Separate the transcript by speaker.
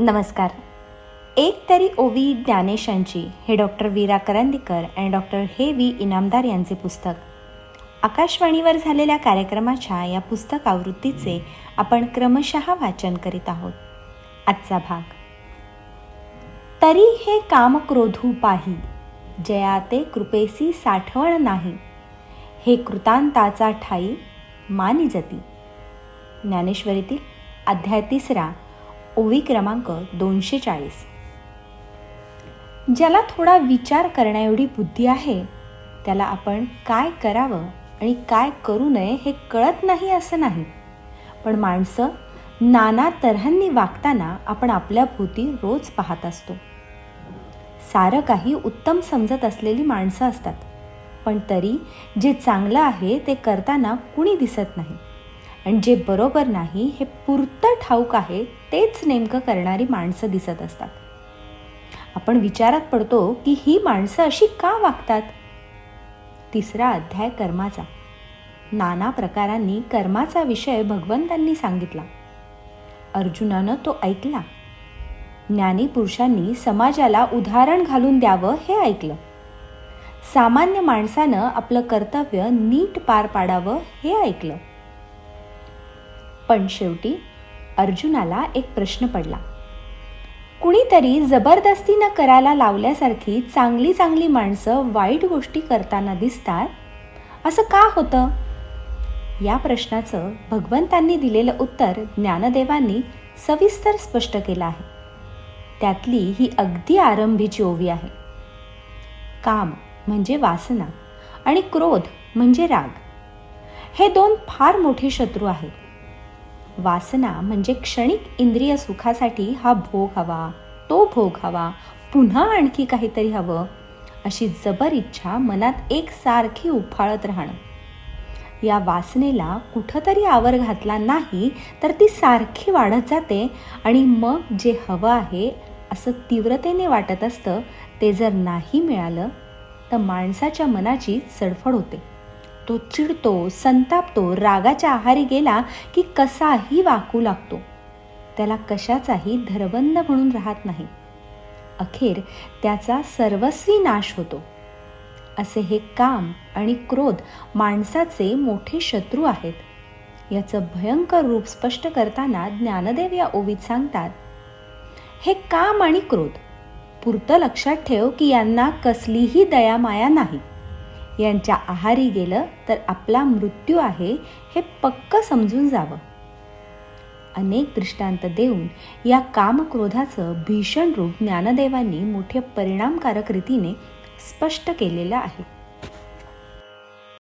Speaker 1: नमस्कार. एक तरी ओवी ज्ञानेशांची हे डॉक्टर वीरा करंदीकर आणि डॉक्टर हे व्ही इनामदार यांचे पुस्तक. आकाशवाणीवर झालेल्या कार्यक्रमाच्या या पुस्तक आवृत्तीचे आपण क्रमशः वाचन करीत आहोत. आजचा भाग. तरी हे काम क्रोधू पाही जया ते कृपेसी साठवण नाही. हे कृतांताचा ठाई मानी जती ज्ञानेश्वरीतील अध्याय तिसरा. ओवी क्रमांक दोनशे चाळीस ज्याला थोडा विचार करण्याएवढी बुद्धी आहे त्याला आपण काय करावं आणि काय करू नये हे कळत नाही असं नाही. पण माणसं नाना तऱ्हांनी वागताना आपण आपल्या भोवती रोज पाहत असतो. सारं काही उत्तम समजत असलेली माणसं असतात पण तरी जे चांगलं आहे ते करताना कुणी दिसत नाही. आणि जे बरोबर नाही हे पुरतं ठाऊक आहे तेच नेमकं करणारी माणसं दिसत असतात. आपण विचारात पडतो की ही माणसं अशी का वागतात? तिसरा अध्याय कर्माचा. नाना प्रकारांनी कर्माचा विषय भगवंतांनी सांगितला. अर्जुनानं तो ऐकला. ज्ञानी पुरुषांनी समाजाला उदाहरण घालून द्यावं हे ऐकलं. सामान्य माणसानं आपलं कर्तव्य नीट पार पाडावं हे ऐकलं. पण शेवटी अर्जुनाला एक प्रश्न पडला. कुणीतरी जबरदस्तीनं करायला लावल्यासारखी चांगली चांगली माणसं वाईट गोष्टी करताना दिसतात? असं का होतं? या प्रश्नाचं भगवंतांनी दिलेलं उत्तर ज्ञानदेवांनी सविस्तर स्पष्ट केलं आहे. त्यातली ही अगदी आरंभीची ओवी आहे. काम म्हणजे वासना आणि क्रोध म्हणजे राग. हे दोन फार मोठे शत्रू आहेत. वासना म्हणजे क्षणिक इंद्रिय सुखासाठी हा भोग हवा तो भोग हवा पुन्हा आणखी काहीतरी हवं अशी जबर इच्छा मनात एकसारखी उफाळत राहणं. या वासनेला कुठंतरी आवर घातला नाही तर ती सारखी वाढत जाते आणि मग जे हवं आहे असं तीव्रतेने वाटत असतं ते जर नाही मिळालं तर माणसाच्या मनाची चढफड होते. तो चिडतो संतापतो रागाच्या आहारी गेला की कसाही वाकू लागतो. त्याला कशाचाही धरबंद म्हणून राहत नाही. अखेर त्याचा सर्वस्वी नाश होतो. असे हे काम आणि क्रोध माणसाचे मोठे शत्रू आहेत. याचं भयंकर रूप स्पष्ट करताना ज्ञानदेव या ओवीत सांगतात हे काम आणि क्रोध पुरतं लक्षात ठेव की यांना कसलीही दयामाया नाही. यांच्या आहारी गेलं तर आपला मृत्यू आहे हे पक्क समजून जावं. अनेक दृष्टांत देऊन या कामक्रोधाचं भीषण रूप ज्ञानदेवांनी मोठ्या परिणामकारक रीतीने स्पष्ट केलेलं आहे.